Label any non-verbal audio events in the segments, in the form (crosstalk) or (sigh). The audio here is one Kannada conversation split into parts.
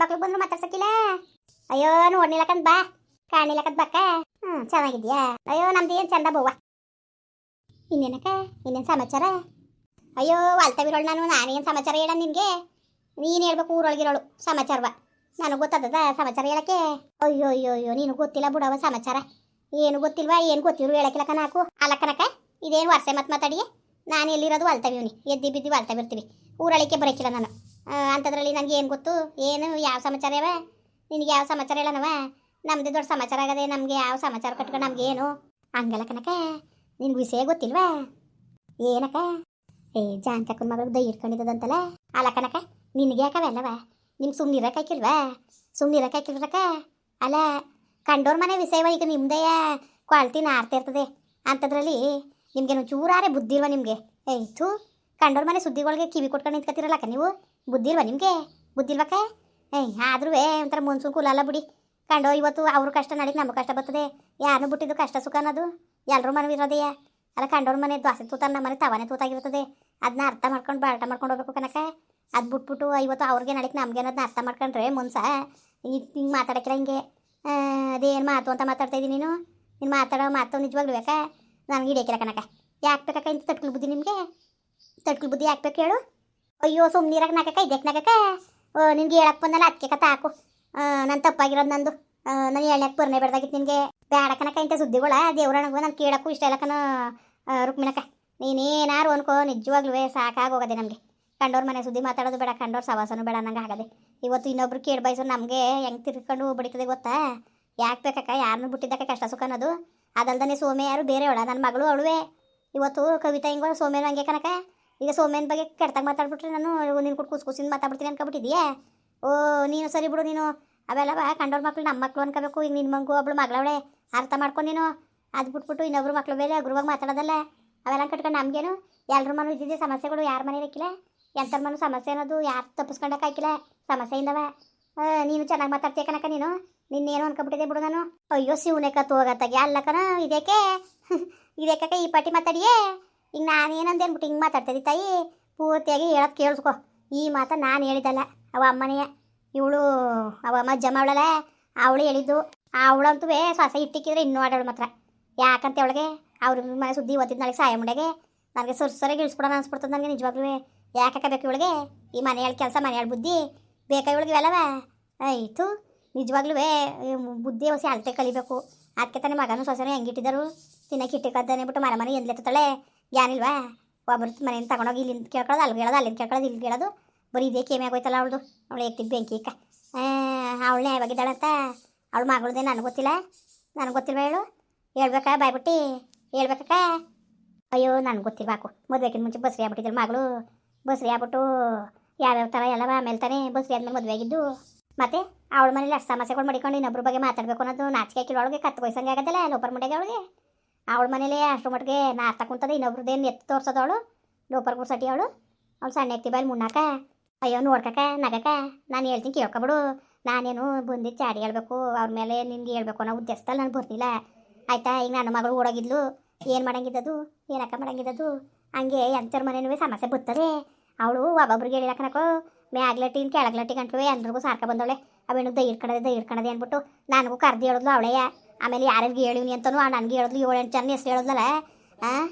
ಬಾಕ್ಲು ಬಂದ್ರು ಮಾತಾಡ್ಸಕ್ಕಿಲ್ಲ ಅಯ್ಯೋ ನೋಡ್ನಿಲ್ಲಕಂದ್ ಬಾ. ಕಾಣಿಲ್ಲಕಂದ್ ಬಾಕ ಹ್ಮ್, ಚೆನ್ನಾಗಿದ್ಯಾ? ಅಯ್ಯೋ, ನಮ್ದು ಏನ್ ಚಂದ ಬವ್ವ. ಇನ್ನೇನಕ್ಕ? ಇನ್ನೇನ್ ಸಮಾಚಾರ? ಅಯ್ಯೋ ವಾಲ್ತವಿರೋಳು ನಾನು. ನಾನೇನ್ ಸಮಾಚಾರ ಹೇಳ ನಿನ್ಗೆ? ನೀನು ಹೇಳ್ಬೇಕು, ಊರೊಳಗಿರೋಳು. ಸಮಾಚಾರವ. ನನಗೆ ಗೊತ್ತದ ಸಮಾಚಾರ ಹೇಳಕ್ಕೆ? ಅಯ್ಯೋ ಅಯ್ಯೋ ಅಯ್ಯೋ, ನೀನು ಗೊತ್ತಿಲ್ಲ ಬಿಡವ ಸಮಾಚಾರ. ಏನು ಗೊತ್ತಿಲ್ವಾ, ಏನು ಗೊತ್ತಿರು ಹೇಳಕ್ಕಿಲ್ಲ ಕನಾಕು ಅಲ್ಲ ಇದೇನು ವರ್ಷ ಮತ್ತೆ ಮಾತಾಡಿ ನಾನು ಎಲ್ಲಿರೋದು ವಾಲ್ತವಿವ್ನಿ ಎದ್ದಿ ಬಿದ್ದಿ ವಾಲ್ತವಿರ್ತೀವಿ ಊರಳಿಕೆ ಬರೋಕ್ಕಿಲ್ಲ ನಾನು. ಅಂಥದ್ರಲ್ಲಿ ನನಗೆ ಏನು ಗೊತ್ತು? ಏನು? ಯಾವ ಸಮಾಚಾರ ಯಾವ ನಿನಗೆ ಯಾವ ಸಮಾಚಾರ ಹೇಳನವ? ನಮ್ದು ದೊಡ್ಡ ಸಮಾಚಾರ ಆಗದೆ ನಮಗೆ ಯಾವ ಸಮಾಚಾರ ಕಟ್ಕೊಂಡು ನಮ್ಗೆ ಏನು? ಹಂಗಲ್ಲ ಕನಕ ನಿನ್ಗೆ ವಿಷಯ ಗೊತ್ತಿಲ್ವಾ? ಏನಕ್ಕ ಏ ಜಾನ್ಕಕ್ಕನ ಮಗಳಿಗೆ ದೈ ಇಟ್ಕೊಂಡಿದ್ದದಂತಲ್ಲ ಅಲ್ಲ ಕನಕ ನಿನಗೆ ಯಾಕವೆಲ್ಲವ ನಿಮ್ಗೆ ಸುಮ್ಮನೆ ಇರೋಕ್ಕಾಕಿಲ್ವಾ ಸುಮ್ಮನೆ ಸುಮ್ಮನಿರಕ್ಕಾಕಿಲ್ರಕ್ಕ ಅಲ್ಲ, ಕಂಡೋರ್ ಮನೆ ವಿಷಯವ ಈಗ ನಿಮ್ಮದೇ ಕ್ವಾಲಿಟಿನ ನಾರ್ತಾ ಇರ್ತದೆ. ಅಂಥದ್ರಲ್ಲಿ ನಿಮ್ಗೇನು ಚೂರಾರೆ ಬುದ್ಧಿ ಇಲ್ವಾ ನಿಮಗೆ? ಏಯ್ತು ಕಂಡೋರ್ ಮನೆ ಸುದ್ದಿಗಳಿಗೆ ಕಿವಿ ಕೊಟ್ಕೊಂಡು ನಿಂತ್ಕೊತಿರಲ್ಲಕ್ಕ ನೀವು? ಬುದ್ಧಿ ಇಲ್ವಾ ನಿಮಗೆ ಬುದ್ಧಿಲ್ವಕ್ಕ ಏಯ್, ಆದ್ರೂ ಒಂಥರ ಮುನ್ಸೂನ್ ಕೂಲಲ್ಲ ಬಿಡಿ. ಕಂಡೋ, ಇವತ್ತು ಅವ್ರ ಕಷ್ಟ ನಡೀಕ್ ನಮ್ಮ ಕಷ್ಟ ಬರ್ತದೆ. ಯಾರನ್ನು ಬಿಟ್ಟಿದ್ದು ಕಷ್ಟ ಸುಖ ಅನ್ನೋದು. ಎಲ್ಲರೂ ಇರೋದೆಯಾ ಅಲ್ಲ, ಕಂಡೋರ ಮನೆ ದ್ವಾಸೆ ತೂತ ನಮ್ಮ ಮನೆ ತವಾನೆ ತೂತಾಗಿರ್ತದೆ. ಅದನ್ನ ಅರ್ಥ ಮಾಡ್ಕೊಂಡು ಬಾಟ ಮಾಡ್ಕೊಂಡು ಹೋಗ್ಬೇಕು ಕನಕ ಅದು ಬಿಟ್ಬಿಟ್ಟು ಇವತ್ತು ಅವ್ರಿಗೆ ನಡೀಕ್ ನಮ್ಗೆ ಅನ್ನೋದನ್ನ ಅರ್ಥ ಮಾಡ್ಕೊಂಡ್ರೆ ಮುನ್ಸ. ಹಿಂಗೆ ಮಾತಾಡಕ್ಕಿಲ್ಲ ಹಿಂಗೆ. ಅದೇ ಅದೇನು ಮಾತು ಅಂತ ಮಾತಾಡ್ತಾ ಇದ್ದೀನಿ ನೀನು? ನೀನು ಮಾತಾಡೋ ಮಾತು ನಿಜವಾಗ್ಲೂ ಬೇಕಾ ನನಗೆ ಹಿಡಿಯಕ್ಕಿಲ್ಲ ಕನಕ ಯಾಕೆ ಬೇಕಕ್ಕ ಇಂತ ತಟ್ಕಲ್ ಬುದ್ಧಿ ನಿಮಗೆ? ತಟ್ಕಲ್ ಬುದ್ಧಿ ಯಾಕೆ ಬೇಕು ಹೇಳು? ಅಯ್ಯೋ ಸುಮ್ಮನಿರಕ್ಕೆ ನಾಕಕ್ಕ ಇದಕ್ಕೆ ನಾಕಕ್ಕ? ನಿನ್ಗೆ ಹೇಳಕ್ಕೆ ಬಂದಲ್ಲ ಅದಕ್ಕೆ ಕತ ಹಾಕು. ನಾನು ತಪ್ಪಾಗಿರೋದು ನಂದು. ನಾನು ಹೇಳಕ್ಕೆ ಬರ್ನೇ ಬೇಡ್ದಾಗಿತ್ತು ನಿನಗೆ. ಬೇಡ ಕನಕ ಇಂಥ ಸುದ್ದಿಗಳ. ದೇವ್ರಣಗೂ ನಾನು ಕೇಳಕ್ಕೂ ಇಷ್ಟ ಇಲ್ಲ ರುಕ್ಮಿಣಕ ರುಕ್ಮಿಣಕ್ಕ. ನೀನೇನಾರು ಅನ್ಕೋ ನಿಜವಾಗ್ಲೂ ಸಾಕಾಗೋಗದೆ ನಮಗೆ. ಕಂಡೋರ್ ಮನೆ ಸುದ್ದಿ ಮಾತಾಡೋದು ಬೇಡ, ಕಂಡೋರ್ ಸವಾಸನೂ ಬೇಡ ನಂಗೆ ಆಗದೆ. ಇವತ್ತು ಇನ್ನೊಬ್ರು ಕೇಳಿ ಬಯಸೋ ನಮಗೆ ಹೆಂಗೆ ತಿರ್ಕೊಂಡು ಬಡಿತದೆ ಗೊತ್ತಾ? ಯಾಕೆ ಬೇಕಕ್ಕ ಯಾರನ್ನು ಬಿಟ್ಟಿದ್ದಕ್ಕೆ ಕಷ್ಟ ಸುಖ ಅನ್ನೋದು? ಅದಲ್ದನೆ ಸೋಮೆ ಯಾರು ಬೇರೆ ಅವಳ ನನ್ನ ಮಗಳು ಅವಳುವೆ. ಇವತ್ತು ಕವಿತಾ ಹಿಂಗೋ ಸೋಮೇನು ಹಂಗೆ ಕನಕ ಈಗ ಸೋಮ್ಯನ ಬಗ್ಗೆ ಕೆಡ್ತಾಗ ಮಾತಾಡ್ಬಿಟ್ರೆ ನಾನು ನಿನ್ನ ಕೊಟ್ಟು ಕೂಸು ಕುಸಿಂದ ಮಾತಾಡ್ಬಿಡ್ತೀನಿ ಅನ್ಕೊಬಿಟ್ಟಿದ್ಯಾ? ಓ, ನೀನು ಸರಿ ಬಿಡು ನೀನು. ಅವೆಲ್ಲವ ಕಂಡೋರ್ ಮಕ್ಳು ನಮ್ಮ ಮಕ್ಳು ಅನ್ಕೋಬೇಕು. ಈಗ ನಿನ್ನ ಮಗು, ಒಬ್ಳು ಮಗಳವಳೆ. ಅರ್ಥ ಮಾಡ್ಕೊಂಡು ನೀನು. ಅದು ಬಿಟ್ಬಿಟ್ಟು ಇನ್ನೊಬ್ರು ಮಕ್ಳು ಬೇರೆ ಗುರುವಾಗಿ ಮಾತಾಡೋದಲ್ಲ. ಅವೆಲ್ಲ ಕಟ್ಕೊಂಡು ನಮಗೇನು? ಎಲ್ಲರ ಮನೂ ಇದ್ದಿದ್ದೆ ಸಮಸ್ಯೆಗಳು ಯಾರ ಮನೆ ಇರಕ್ಕಿಲ್ಲ ಎಂಥರ ಮನೂ ಸಮಸ್ಯೆ ಅನ್ನೋದು ಯಾರು ತಪ್ಪಿಸ್ಕೊಂಡಕ್ಕೆ ಹಾಕಿಲ್ಲ. ಸಮಸ್ಯೆಯಿಂದವ. ನೀನು ಚೆನ್ನಾಗಿ ಮಾತಾಡ್ತೀಯ ಕನಕ ನೀನು? ನಿನ್ನೇನು ಅನ್ಕೊಬಿಟ್ಟಿದೆ ಬಿಡು ನಾನು. ಅಯ್ಯೋ ಸಿವನೇಕ ತೋಗತ್ತಾಗೆ ಅಲ್ಲಕ್ಕ ಇದೇಕೆ? (laughs) ಇದಕ್ಕೆ ಈ ಪಾಟಿ ಮಾತಾಡಿಯೇ? ಈಗ ನಾನೇನಂದು ಅಂದ್ಬಿಟ್ಟು ಹಿಂಗೆ ಮಾತಾಡ್ತದೆ ತಾಯಿ, ಪೂರ್ತಿಯಾಗಿ ಹೇಳೋದು ಕೇಳಿಸ್ಕೊ. ಈ ಮಾತ ನಾನು ಹೇಳಿದ್ದಲ್ಲ, ಅವ ಅಮ್ಮನೆಯ ಇವಳು, ಅವ ಅಮ್ಮ ಜಮ ಅವಳಲ್ಲ, ಅವಳು ಹೇಳಿದ್ದು. ಅವಳಂತೂ ಶ್ವಾಸ ಇಟ್ಟಿಕ್ಕಿದ್ರೆ ಇನ್ನೂ ಆಡೋಳು ಮಾತ್ರ. ಯಾಕಂತ ಅವಳಿಗೆ? ಅವ್ರ ಮನೆ ಸುದ್ದಿ ಓದಿದ ನಾಳೆ ಸಹಾಯ ಮುಂಡೆಗೆ ನನಗೆ ಸೊರ್ಸರಿಗೆ ಇಳಿಸ್ಬಿಡೋಣ ಅನ್ಸ್ಬಿಡ್ತದೆ ನನಗೆ ನಿಜವಾಗ್ಲೂ ಯಾಕೆ ಬೇಕು ಇವಳಿಗೆ? ಈ ಮನೆಯಲ್ಲಿ ಕೆಲಸ ಮನೆಯಲ್ಲಿ ಬುದ್ಧಿ. ಬೇಕಾ ಇವಳಿಗೆ ಇವೆಲ್ಲವ? ಆಯಿತು. ನಿಜವಾಗ್ಲೂ ಬುದ್ಧಿ ಹೊಸ ಅಳತೆ ಕಲಿಬೇಕು. ಅದಕ್ಕೆ ತಾನೇ ಮಗನೂ ಸೊಸೆನೂ ಹೆಂಗಿಟ್ಟಿದ್ದರು ತಿನ್ನಕ್ಕೆ ಇಟ್ಟಿಕ್ಕದ್ದಾನೆ ಬಿಟ್ಟು ಮನೆ ಮನೆ ಎಂದ್ಲೆತ್ತಾಳೆ ಜ್ಞಾನಿಲ್ವಾ ಒಬ್ಬರು ಮನೆಯಿಂದ ತಗೊಂಡೋಗಿ ಇಲ್ಲಿಂದ ಕೇಳ್ಕೊಳ್ಳೋದು ಅಲ್ಲಿ ಹೇಳೋದು ಅಲ್ಲಿಂದ ಕೇಳ್ಕೊಳ್ಳೋದು ಇಲ್ಲಿ ಕೇಳೋದು. ಬರೀ ಇದೇ ಕೇಮೆ ಆಗೋಯ್ತಲ್ಲ ಅವಳದು. ಅವಳು ಎತ್ತಿದ್ದು ಬೆಂಕಿ ಇಕ್ಕ ಅವಳನ್ನೇ ಯಾವಾಗಿದ್ದಾಳಂತ? ಅವಳು ಮಗಳದೇ ನನಗೆ ಗೊತ್ತಿಲ್ಲ. ನನಗೆ ಗೊತ್ತಿಲ್ವ ಹೇಳು? ಹೇಳ್ಬೇಕಾ, ಬಾಯ್ಬಿಟ್ಟು? ಹೇಳ್ಬೇಕಕ್ಕ? ಅಯ್ಯೋ, ನನಗೆ ಗೊತ್ತಿಲ್ವಾಕು ಮದುವೆಗಿಂತ ಮುಂಚೆ ಬಸ್ರಿ ಆಗ್ಬಿಟ್ಟಿದ್ರು ಮಗಳು. ಬಸ್ರಿ ಆಗ್ಬಿಟ್ಟು ಯಾವ್ಯಾವ ಥರ ಎಲ್ಲ ಆಮೇಲೆ ತಾನೇ ಬಸ್ರಿ ಆದ್ಮೇಲೆ ಮದುವೆ ಆಗಿದ್ದು. ಮತ್ತೆ ಅವಳ ಮನೇಲಿ ಅಷ್ಟು ಸಮಸ್ಯೆಗಳು ಮಾಡಿಕೊಂಡು ಇನ್ನೊಬ್ರ ಬಗ್ಗೆ ಮಾತಾಡಬೇಕು ಅನ್ನೋದು ನಾಚಿಕೆ ಕಿಲೊಳಗೆ ಕತ್ತು ಕೊಯ್ಸಂಗೆ ಆಗೋದಿಲ್ಲ, ಲೋಪರ್ ಮುಂಡೆಗೆ ಅವಳಿಗೆ? ಅವಳ ಮನೇಲಿ ಅಷ್ಟು ಮಟ್ಟಿಗೆ ನಾಷ್ಟ ಕುಂತದೆ ಇನ್ನೊಬ್ರದ್ದೇನು ಎತ್ತು ತೋರ್ಸೋದವಳು ಲೋಪರ್ ಗುಡ್ಸಟಿ ಅವಳು. ಅವಳು ಸಣ್ಣ ಎತ್ತಿ ಬಾಯಿ ಮುನ್ನಾಕ ಅಯ್ಯೋ ನೋಡ್ಕಕ ನಗಕ ನಾನು ಹೇಳ್ತೀನಿ ಕೇಳ್ಕೊಬಿಡು ನಾನೇನು ಬಂದಿದ್ದು ಚಾಡಿ ಹೇಳಬೇಕು, ಅವ್ರ ಮೇಲೆ ನಿನ್ಗೆ ಹೇಳ್ಬೇಕು ಅನ್ನೋ ಉದ್ದೇಶದಲ್ಲಿ ನಾನು ಬರ್ತಿಲ್ಲ. ಆಯ್ತಾ, ಈಗ ನನ್ನ ಮಗಳು ಓಡೋಗಿದ್ಲು, ಏನು ಮಾಡಂಗಿದ್ದದು, ಏನಕ್ಕ ಮಾಡಂಗಿದ್ದದು? ಹಂಗೆ ಎಂಥರ ಮನೇನೂ ಸಮಸ್ಯೆ ಬರ್ತದೆ. ಅವಳು ಒಬ್ಬೊಬ್ರಿಗೆ ಹೇಳಿಲ್ಲ ಕಣಕೋ, ಮ್ಯಾಗ್ಲಟ್ಟಿನ ಕೆಳಗ್ಲಟ್ಟಿ ಗಂಟ್ಲು ಎಲ್ರಿಗೂ ಸಾರ್ಕ ಬಂದವಳೆ. ಅವೇನು ದೈ ಇಟ್ಕಣದೆ ದೈ ಇಟ್ಕಣದೆ ಅಂದ್ಬಿಟ್ಟು, ನನಗೂ ಕರ್ದು ಹೇಳಿದ್ಲು ಅವಳೆಯ ಆಮೇಲೆ ಯಾರಿಗೆ ಹೇಳಿವ್ನಿ ಅಂತನೂ ನನಗೆ ಹೇಳಿದ್ಲು ಏಳೆಂಟು ಜನ ಹೆಸರು ಹೇಳಿದ್ಲಲ್ಲ ಹಾಂ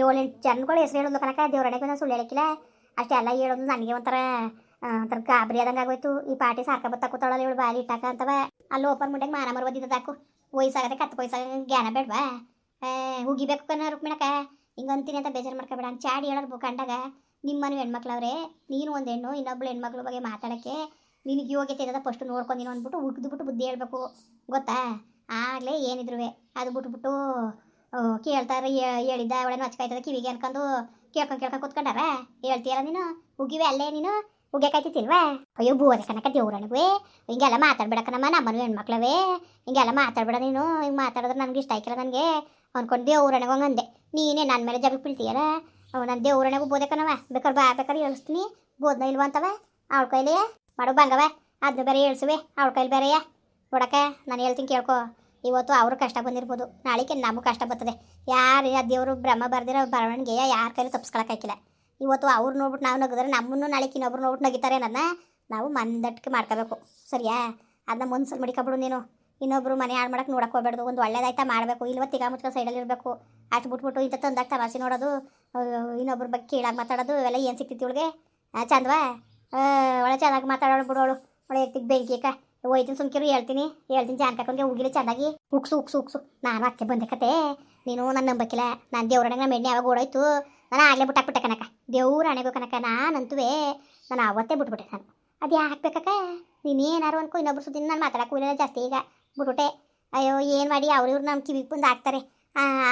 ಏಳೆಂಟು ಜನಗಳು ಹೆಸರು ಹೇಳಿದ್ಲು ಕನಕ ದೇವ್ರಡೆಗೆ ಸುಳ್ಳು ಹೇಳಿಕ್ಕಿಲ್ಲ. ಅಷ್ಟೆಲ್ಲ ಹೇಳೋದು ನನಗೆ ಒಂಥರ ಆ, ಒಂಥರ ಗಾಬರಿ ಆದಂಗೆ ಆಗೋಯ್ತು. ಈ ಪಾರ್ಟಿ ಸಾರ್ಕ ಬತ್ತ ಕೂತಾಳಲ್ಲ ಇವಳು ಬಾಲಿ ಇಟ್ಟಾಕ ಅಂತವ. ಅಲ್ಲಿ ಓಪನ್ ಮುಂಡೆಗೆ ಮಾನ ಮರು ಬಂದಿದ್ದಾಕು ವಯಸ್ಸಾಗದೆ ಕತ್ತು ವಯಸ್ಸಾಗ ಜ್ಞಾನ ಬೇಡವಾ? ಹುಗಿಬೇಕು ಕನ್ನ ರುಕ್ಮಿಣಕ ಹಿಂಗಂತೀನಿ ಅಂತ ಬೇಜಾರು ಮಾಡ್ಕೊಬೇಡ. ಅಂತ ಚಾಡಿ ಹೇಳೋದು ಕಂಡಾಗ ನಿಮ್ಮನು ಹೆಣ್ಮಕ್ಳವ್ರೆ ನೀನು ಒಂದು ಹೆಣ್ಣು ಇನ್ನೊಬ್ಳು ಹೆಣ್ಮಕ್ಳ ಬಗ್ಗೆ ಮಾತಾಡೋಕ್ಕೆ ನಿನಗೆ ಯೋಗ್ಯತೆ ಇರೋದ ಫಸ್ಟ್ ನೋಡ್ಕೊಂಡಿನ ಅಂದ್ಬಿಟ್ಟು ಉಗ್ದುಬಿಟ್ಟು ಬುದ್ಧಿ ಹೇಳ್ಬೇಕು. ಗೊತ್ತಾ? ಆಗಲೇ ಏನಿದ್ರು ಅದು ಬಿಟ್ಬಿಟ್ಟು ಕೇಳ್ತಾರೆ ಹೇಳಿದ್ದ ಅವಳೇನು ಹಚ್ಕಾಯ್ತದ ಕಿವಿಗೆ ಅನ್ಕೊಂಡು ಕೇಳ್ಕೊಂಡು ಕೇಳ್ಕೊಂಡು ಕೂತ್ಕೊಂಡಾರ ಹೇಳ್ತೀಯಲ್ಲ ನೀನು? ಉಗಿವೆ ಅಲ್ಲೇ ನೀನು? ಉಗ್ಯಕಾಯ್ತಿಲ್ವಾ ಅಯ್ಯೋ ಬೋರೆ ಕನಕ ದೇವ್ರನಿಗೂ ಹಿಂಗೆಲ್ಲ ಮಾತಾಡ್ಬೇಡ ನಮ್ಮ ನಮ್ಮನು ಹೆಣ್ಮಕ್ಳವೇ. ಹಿಂಗೆಲ್ಲ ಮಾತಾಡ್ಬೇಡ ನೀನು. ಹಿಂಗೆ ಮಾತಾಡಿದ್ರೆ ನನಗೆ ಇಷ್ಟ ಆಯ್ಕಿಲ್ಲ ನನಗೆ. ಅನ್ಕೊಂಡು ದೇವ್ರನಿಗೆ ಹಂಗಂದೆ ನೀನೇ ನನ್ನ ಮೇಲೆ ಜಗಳ ಬೀಳ್ತೀಯಲ್ಲ? ನಾನು ನನ್ನ ಬೋದೆ ಕಣವ ಬೇಕಾದ್ರೆ ಬಾ ಬೇಕಾದ್ರೆ ಹೇಳಿಸ್ತೀನಿ ಬೋದ್ನ ಇಲ್ವ ಅಂತವ ಅವಳ ಕೈಲಿ? ಮಾಡೋ ಬಂಗವ ಅದನ್ನ ಬೇರೆ ಹೇಳ್ಸುವೆ ಅವಳ ಕೈಲಿ ಬೇರೆಯ? ನೋಡಕ್ಕ, ನಾನು ಹೇಳ್ತೀನಿ ಕೇಳ್ಕೊ. ಇವತ್ತು ಅವರು ಕಷ್ಟ ಬಂದಿರ್ಬೋದು. ನಾಳೆಗೆ ನಮಗೂ ಕಷ್ಟ ಬರ್ತದೆ. ಯಾರು ಆ ದೇವರು ಬ್ರಹ್ಮ ಬರ್ದಿರೋ ಬರವಣಿಗೆ ಯಾರ ಕೈಲಿ ತಪ್ಪಿಸ್ಕೊಳಕ್ಕಾಗಿಲ್ಲ ಇವತ್ತು ಅವ್ರು ನೋಡ್ಬಿಟ್ಟು ನಾವು ನಗಿದ್ರೆ ನಮ್ಮನ್ನು ನಾಳೆಗೆ ಇನ್ನೊಬ್ರು ನೋಡ್ಬಿಟ್ಟು ನಗಿತಾರೆ ಅನ್ನೋದನ್ನ ನಾವು ಮಂದಟ್ಕೆ ಮಾಡ್ಕೋಬೇಕು. ಸರಿಯಾ? ಅದನ್ನ ಮುನ್ಸಲ್ ಮಡಿಕೊಬಿಡು ನೀನು. ಇನ್ನೊಬ್ರು ಮನೆ ಹಾಳು ಮಾಡಕ್ಕೆ ನೋಡಕ್ಕೆ ಹೋಗ್ಬಾರ್ದು ಒಂದು ಒಳ್ಳೇದಾಯ್ತಾ ಮಾಡಬೇಕು. ಇಲ್ವ ತಿಗಾ ಮುಚ್ಕ ಸೈಡಲ್ಲಿ ಇರಬೇಕು. ಅಷ್ಟು ಬಿಟ್ಬಿಟ್ಟು ಇಂಥ ತಂದಾಗ ತಮಾಷೆ ನೋಡೋದು ಇನ್ನೊಬ್ರ ಬಗ್ಗೆ ಕೀಳಾಗಿ ಮಾತಾಡೋದು, ಇವೆಲ್ಲ ಏನು ಸಿಕ್ತಿತ್ತು ಇವಳಿಗೆ? ಚಂದವಾ? ಒಳ್ಳೆ ಚೆನ್ನಾಗಿ ಮಾತಾಡೋಳು ಬಿಡೋಳು. ಒಳ್ಳೆ ಇರ್ತಿದ್ದು ಬೆಂಕಿ ಹೋಯ್ತೀನಿ ಸುಮ್ಕಿರು, ಹೇಳ್ತೀನಿ. ಹೇಳ್ತೀನಿ ಜಾನ್ಕಾಕೊಂಗೆ ಹೋಗಿಲ್ಲ ಚೆನ್ನಾಗಿ ಉಕ್ಸು ಉಕ್ಸು ಉಕ್ಸು. ನಾನು ಅತ್ತೆ ಬಂದೆ ಕತೆ ನೀನು ನನ್ನ ನಂಬಕ್ಕಿಲ್ಲ ನಾನು ದೇವ್ರಣ್ಣಗೆ ನಮ್ಮ ಎಣ್ಣೆ ಯಾವಾಗ ಓಡೋಯ್ತು? ನಾನು ಆಗಲೇ ಬಿಟ್ಟಾಕ್ಬಿಟ್ಟೆ ಕನಕ. ದೇವ್ರ ಹಣೆಗೂ ಕನಕ ನಾನಂತುವೆ. ನಾನು ಅವತ್ತೇ ಬಿಟ್ಬಿಟ್ಟೆ ನಾನು. ಅದು ಯಾಕೆ ನೀನು ನೀನೇನಾರು ಅನ್ಕೋ, ಇನ್ನೊಬ್ರು ಸುದ್ದಿ ನಾನು ಮಾತಾಡಕ್ಕೂ ಇಲ್ಲ ಜಾಸ್ತಿ ಈಗ. ಬಿಟ್ಬಿಟ್ಟೆ. ಅಯ್ಯೋ, ಏನು ಮಾಡಿ ಅವ್ರು ಇವ್ರು ನಮ್ಮ ಕಿವಿಗೆ ಬಂದು ಹಾಕ್ತಾರೆ.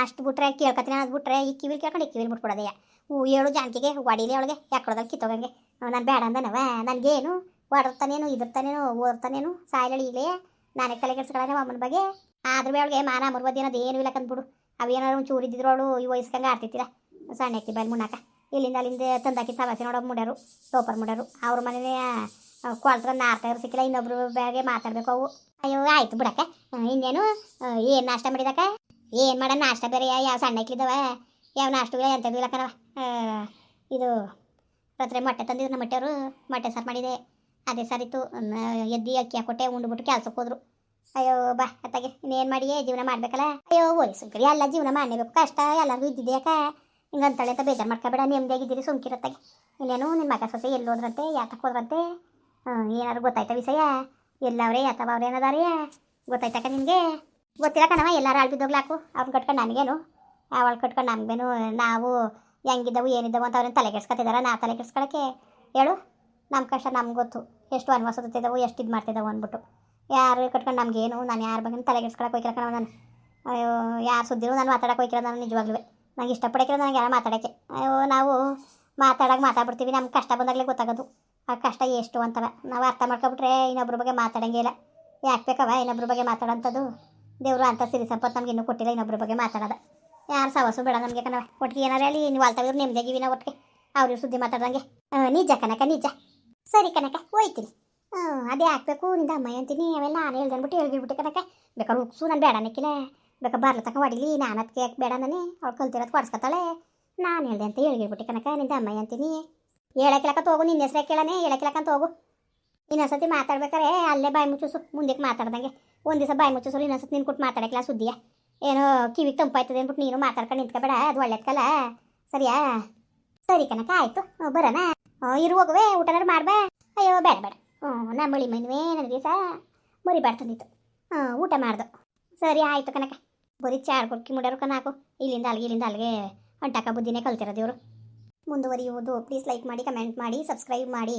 ಅಷ್ಟು ಬಿಟ್ರೆ ಕೇಳ್ಕೊತೀನಿ ಅದು ಬಿಟ್ರೆ ಈ ಕಿವಿಲಿ ಕೇಳ್ಕೊಂಡು ಈ ಕಿವಿಲಿ ಬಿಟ್ಬಿಡೋದಯ್ಯ. ಹೂ ಹೇಳು ಜಾನಕಿಗೆ ಒಡೀಲಿ ಅವಳಿಗೆ ಯಾಕೊಡೋದಲ್ಲಿ ಕಿತ್ತೋಗಂಗೆ. ನಾನು ಬೇಡ ಅಂದನವ, ನನಗೇನು? ಹೊಡರ್ತಾನೇನು ಇದಿರ್ತಾನೇನು, ಓದ್ತಾನೇನು, ಸಾಯ್ಲಳಿ ಈಗಲೇ ನಾನೇ ತಲೆ ಕೆಡ್ಸ್ಕೊಳ್ಳೋಣ ಅಮ್ಮನ ಬಗ್ಗೆ. ಆದ್ರೂ ಅವಳಿಗೆ ಮಾನ ಅಮರ್ವದಿ ಏನದು ಏನು ಇಲ್ಲ ಕಂದ್ಬಿಡು ಅವೇನಾದ್ರು ಚೂರು ಇದ್ದಿದ್ರು ಅವಳು ಈ ವಯಸ್ಕಂಗೆ ಆಡ್ತಿತ್ತಿಲ್ಲ ಸಣ್ಣ ಎತ್ತಿ ಬಲ್ ಮುನ್ನಾಕ ಇಲ್ಲಿಂದ ಅಲ್ಲಿಂದ ತಂದಾಕಿ ಸವಾಸಿ ನೋಡೋ ಮುಡ್ಯಾರು, ಟೋಪರ್ ಮುಡ್ಯಾರು. ಅವ್ರ ಮನೆನೇ ಕೊಳ್ತ್ರ ನಾರ್ತಾ ಇರೋ ಸಿಕ್ಕಿಲ್ಲ, ಇನ್ನೊಬ್ರು ಬ್ಯಾಗೆ ಮಾತಾಡ್ಬೇಕು ಅವು. ಅಯ್ಯೋ, ಆಯ್ತು ಬಿಡಕ್ಕ. ಇನ್ನೇನು? ಏನು ನಾಷ್ಟ ಮಾಡಿದಕ್ಕ? ಏನು ಮಾಡ, ನಾಷ್ಟ ಬೇರೆ ಯಾವ ಸಣ್ಣ ಇಕ್ಲಿದ್ದವ ಯಾವ ನಾಷ್ಟ ಇಲ್ಲ, ಎಂಥದ್ದು ಇಲ್ಲ ಕಣವ. ಇದು, ರಾತ್ರಿ ಮೊಟ್ಟೆ ತಂದಿದ್ರು ನಮ್ಮ ಮೊಟ್ಟೆಯವರು ಮೊಟ್ಟೆ ಸಾರು ಮಾಡಿದೆ. ಅದೇ ಸರಿತು ಎದ್ದಿ ಅಕ್ಕಿ ಹಾಕೊಟ್ಟೆ ಉಂಡ್ಬಿಟ್ಟು ಕೆಲ್ಸಕ್ಕೆ ಹೋದ್ರು. ಅಯ್ಯೋ, ಬಾ, ಅತ್ತಾಗೆ, ಇನ್ನೇನು ಮಾಡಿಯೇ, ಜೀವನ ಮಾಡ್ಬೇಕಲ್ಲ? ಅಯ್ಯೋ, ಹೋಗಿ ಸುಂಕರಿ ಎಲ್ಲ ಜೀವನ ಮಾಡಲೇಬೇಕು, ಕಷ್ಟ, ಎಲ್ಲರಿಗೂ ಇದ್ದಿದೆ ಹಿಂಗೆ ಅಂತಳೆ ಅಂತ ಬೇಜಾರು ಮಾಡ್ಕೋಬೇಡ ನೆಮ್ಮದಿಯಾಗಿದ್ದೀರಿ ಸುಮ್ಕಿರತ್ತಾಗೆ ಇನ್ನೇನು ನಿಮ್ಮ ಮಗ ಸೊಸೆ ಎಲ್ಲಿ ಹೋದ್ರಂತೆ ಯಾತಕ್ಕೆ ಹೋದ್ರಂತೆ? ಏನಾದ್ರು ಗೊತ್ತಾಯ್ತ ವಿಷಯ? ಎಲ್ಲವ್ರೆ ಯಾತವ ಅವ್ರು ಏನದಾರೇ ಗೊತ್ತಾಯ್ತಕ್ಕ ನಿಮಗೆ? ಗೊತ್ತಿಲ್ಲ ಕಣವ ಎಲ್ಲರೂ ಆಳ್ಬಿದ್ದೋಗ್ಲಾಕು ಅವ್ನು ಕಟ್ಕೊಂಡು ನನಗೇನು? ಅವಳು ಕಟ್ಕೊಂಡು ನಮಗೇನು ನಾವು ಹೆಂಗಿದ್ದವು, ಏನಿದ್ದವು ಅಂತ ಅವ್ರನ್ನ ತಲೆ ಕೆಡ್ಸ್ಕೊತಿದಾರ, ನಾ ತಲೆ ಕೆಡ್ಸ್ಕೊಳಕ್ಕೆ? ಹೇಳು. ನಮ್ಮ ಕಷ್ಟ ನಮ್ಗೆ ಗೊತ್ತು. ಎಷ್ಟು ಅನ್ವಸತ್ತಿದ್ದಾವೆ ಎಷ್ಟು ಇದು ಮಾಡ್ತಿದ್ದಾವೆ ಅಂದ್ಬಿಟ್ಟು. ಯಾರು ಕಟ್ಕೊಂಡು ನಮಗೇನು, ನಾನು ಯಾರ ಬಗ್ಗೆ ತಲೆ ಕೆಡ್ಸ್ಕೊಳಕ್ಕೆ ಕಣ ನಾನು. ಅಯ್ಯೋ, ಯಾರು ಸುದ್ದಿರು ನಾನು ಮಾತಾಡಕ್ಕೆ ಹೋಗಿರೋ ನಾನು ನಿಜವಾಗ್ಲೂ. ನಂಗೆ ಇಷ್ಟಪಡೋಕೆ ನನಗೆ ಯಾರು ಮಾತಾಡೋಕ್ಕೆ. ಅಯ್ಯೋ, ನಾವು ಮಾತಾಡೋಕೆ ಮಾತಾಡ್ಬಿಡ್ತೀವಿ ನಮ್ಗೆ ಕಷ್ಟ ಬಂದಾಗಲೇ ಗೊತ್ತಾಗೋದು. ಆ ಕಷ್ಟ ಎಷ್ಟು ಅಂತವ. ನಾವು ಅರ್ಥ ಮಾಡ್ಕೊಬಿಟ್ರೆ ಇನ್ನೊಬ್ರ ಬಗ್ಗೆ ಮಾತಾಡೋಂಗಿಲ್ಲ ಯಾಕೆ ಬೇಕವ ಇನ್ನೊಬ್ರ ಬಗ್ಗೆ ಮಾತಾಡೋಂಥದ್ದು? ದೇವರು ಅಂತ ಸಿರಿ ಸಂಪತ್ತು ನಮ್ಗೆ ಇನ್ನೂ ಕೊಟ್ಟಿಲ್ಲ ಇನ್ನೊಬ್ರ ಬಗ್ಗೆ ಮಾತಾಡೋದು. ಯಾರು ಸವಸು ಬೇಡ ನಮಗೆ ಕಣವ ಒಟ್ಟಿಗೆ ಏನಾರು ಹೇಳಿ, ನೀವು ಅಲ್ತಾವಿರು ನೆಮ್ಮದಿಯಾಗಿವಿ ನಾವು ಒಟ್ಟಿಗೆ. ಅವ್ರಿಗೆ ಸುದ್ದಿ ಮಾತಾಡ್ದಂಗೆ. ನಿಜ ಕನಕ ನಿಜ. ಸರಿ ಕನಕ ಹೋಯ್ತೀನಿ. ಹ್ಞೂ ಅದೇ ಹಾಕ್ಬೇಕು, ನಿಂದ ಅಮ್ಮ ಅಂತೀನಿ, ಅವೆಲ್ಲ ನಾನು ಹೇಳ್ದೆ ಅಂದ್ಬಿಟ್ಟು ಹೇಳ್ಬಿಟ್ಟು ಕನಕ ಬೇಕಾದ್ರೆ ಉಕ್ಸು ನಾನು ಬೇಡ ಬೇಕಾ ಬರ್ಲ ತಕ ಹೊಡಿಲಿ, ನಾನು ಅದಕ್ಕೆ ಯಾಕೆ ಬೇಡ ನಾನೇ ಅವ್ಳು ಕಲ್ತಿರೋದು ಕೊಡ್ಸ್ಕೊತಾಳೆ. ನಾನು ಹೇಳ್ದೆ ಅಂತ ಹೇಳ್ಬಿಟ್ಟು ಕನಕ ನಿಂದ ಅಮ್ಮ ಅಂತೀನಿ. ಹೇಳಕ್ಕಿಲಕ್ಕ ಹೋಗು ನಿನ್ನ ಹೆಸ್ರು ಕೇಳನೆ ಹೇಳಕ್ಕಿಲಕ್ಕಂತ ಹೋಗು. ಇನ್ನೊಂದ್ಸತಿ ಮಾತಾಡ್ಬೇಕಾರೆ, ಅಲ್ಲೇ ಬಾಯಿ ಮುಚ್ಚಿಸು, ಮುಂದಕ್ಕೆ ಮಾತಾಡ್ದಂಗೆ. ಒಂದು ದಿವಸ ಬಾಯಿ ಮುಚ್ಚಿಸು ಇನ್ನೊಂದ್ಸತಿ ನಿನ್ ಕೊಟ್ಟು ಮಾತಾಡಕ್ಕಿಲ್ಲ ಸುದ್ದಿಯ. ಏನೋ ಕಿವಿಗೆ ತಂಪಾಯ್ತದೆ ಅಂದ್ಬಿಟ್ಟು ನೀನು ಮಾತಾಡ್ಕೊಂಡು ನಿಂತ್ಕೊಬೇಡ, ಅದು ಒಳ್ಳೇದ್ಕಲ್ಲ ಸರಿಯಾ? ಸರಿ ಕನಕ ಆಯ್ತು. ಬರೋಣ. ಇರು ಹೋಗುವೆ ಊಟನಾರು ಮಾಡ್ಬಾ? ಅಯ್ಯೋ, ಬೇಡ ಬೇಡ. ಹ್ಞೂ, ನಾ ಮಳಿ ಮೈನ್ವೇ ನನ್ನ ದಿವಸ ಮರಿಬಾರ್ದು ತಂದಿತ್ತು. ಹಾಂ ಊಟ ಮಾಡ್ದು. ಸರಿ, ಆಯಿತು ಕನಕ ಬರೀ ಚಾರ್ ಕೊಡ್ಕಿ ಮುಡ್ಯಾರು ಕನಾಕು ಇಲ್ಲಿಂದ ಅಲ್ಲಿಗೆ ಇಲ್ಲಿಂದ ಅಲ್ಲಿಗೆ ಅಂಟಾಕ ಬುದ್ಧಿನೇ ಕಲ್ತಿರೋದು ಇವರು. ಮುಂದುವರಿಯುವುದು ಪ್ಲೀಸ್ ಲೈಕ್ ಮಾಡಿ ಕಮೆಂಟ್ ಮಾಡಿ ಸಬ್ಸ್ಕ್ರೈಬ್ ಮಾಡಿ.